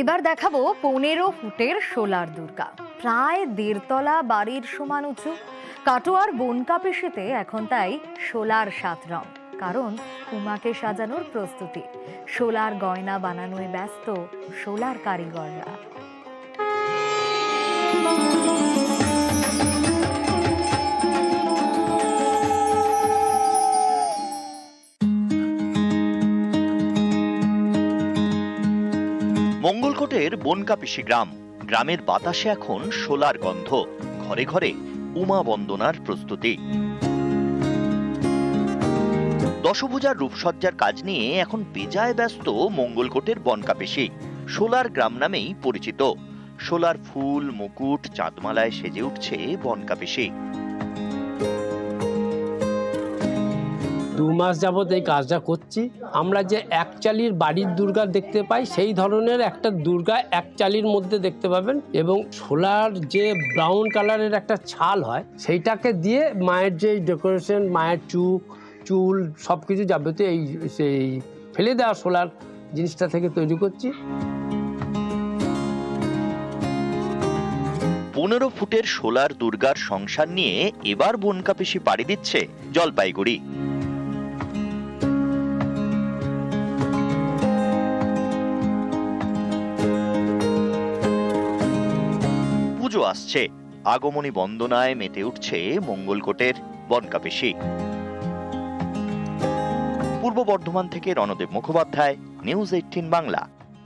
এবার দেখাবো পনেরো ফুটের সোলার দুর্গা। প্রায় দেড়তলা বাড়ির সমান উঁচু। কাটোয়ার বনকাপিসিতে এখন তাই সোলার সাত রং। কারণ উমাকে সাজানোর প্রস্তুতি। সোলার গয়না বানানোয় ব্যস্ত সোলার কারিগররা। মঙ্গলকোটের বনকাপিসি গ্রাম। গ্রামের বাতাসে এখন সোলার গন্ধ। ঘরে ঘরে উমা বন্দনার প্রস্তুতি। দশভুজার রূপসজ্জার কাজ নিয়ে এখন বেজায় ব্যস্ত মঙ্গলকোটের বনকাপিসি সোলার গ্রাম নামেই পরিচিত। সোলার ফুল, মুকুট, চাঁদমালায় সেজে উঠছে বনকাপিসি দু মাস যাবত এই কাজটা করছি। আমরা যে একচালির বাড়ির দুর্গা দেখতে পাই, সেই ধরনের একটা দুর্গা একচালির মধ্যে দেখতে পাবেন এবং সোলার যে ব্রাউন কালারের একটা ছাল হয়, সেইটাকে দিয়ে মায়ের যে ডেকোরেশন, মায়ের চুক, চুল সব কিছু যাবতীয় এই সেই ফেলে দেওয়া সোলার জিনিসটা থেকে তৈরি করছি। পনেরো ফুটের সোলার দুর্গার সংসার নিয়ে এবার বনকাপিসি পাড়ি দিচ্ছে জলপাইগুড়ি। পুজো আসছে। আগমনী বন্দনায় মেতে উঠছে মঙ্গলকোটের বনকাপেশি। পূর্ব বর্ধমান থেকে রণদেব মুখোপাধ্যায়, নিউজ এইটিন বাংলা।